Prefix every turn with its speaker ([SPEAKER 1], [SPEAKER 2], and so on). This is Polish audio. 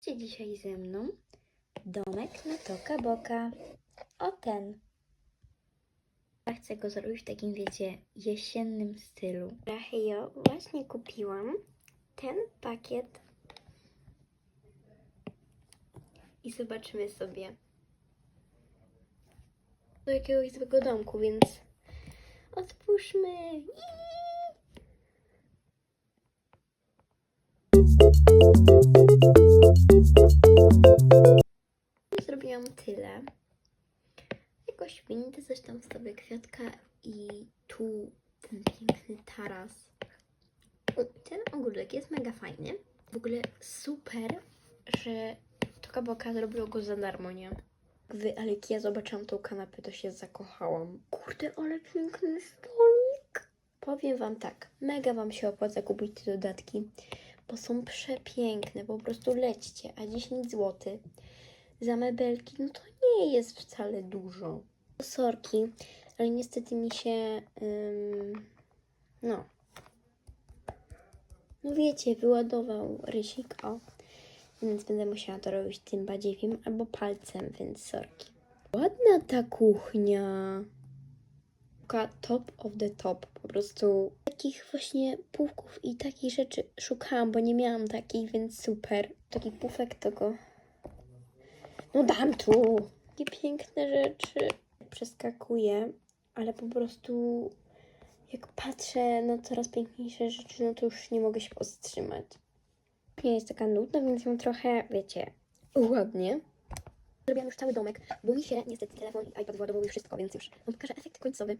[SPEAKER 1] Chodźcie dzisiaj ze mną domek na Toka Boka. O ten. Ja chcę go zrobić w takim, wiecie, jesiennym stylu. Hejo, właśnie kupiłam ten pakiet. I zobaczymy sobie. Do jakiegoś złego domku, więc otwórzmy. Zrobiłam tyle. Jakoś windę zresztą sobie kwiatka i tu ten piękny taras. Ten ogórek jest mega fajny. W ogóle super, że Toka Boka zrobiło go za darmo, nie? Wy, ale jak ja zobaczyłam tą kanapę, to się zakochałam. Kurde, ale piękny stolik. Powiem wam tak, mega wam się opłaca kupić te dodatki, bo są przepiękne, po prostu lećcie, a 10 zł za mebelki, no to nie jest wcale dużo. Sorki, ale niestety mi się, ym, no, no wiecie, wyładował rysik, o, więc będę musiała to robić tym badziewiem albo palcem, więc sorki. Ładna ta kuchnia. Taka top of the top, po prostu takich właśnie pufków i takich rzeczy szukałam, bo nie miałam takich, więc super. Taki pufek to go no dam tu. Takie piękne rzeczy. Przeskakuję, ale po prostu jak patrzę na coraz piękniejsze rzeczy, no to już nie mogę się powstrzymać. Nie jest taka nudna, więc ją trochę, wiecie, ładnie. Zrobiłam już cały domek, bo mi się niestety telefon i iPad władował wszystko, więc już wam pokażę efekt końcowy.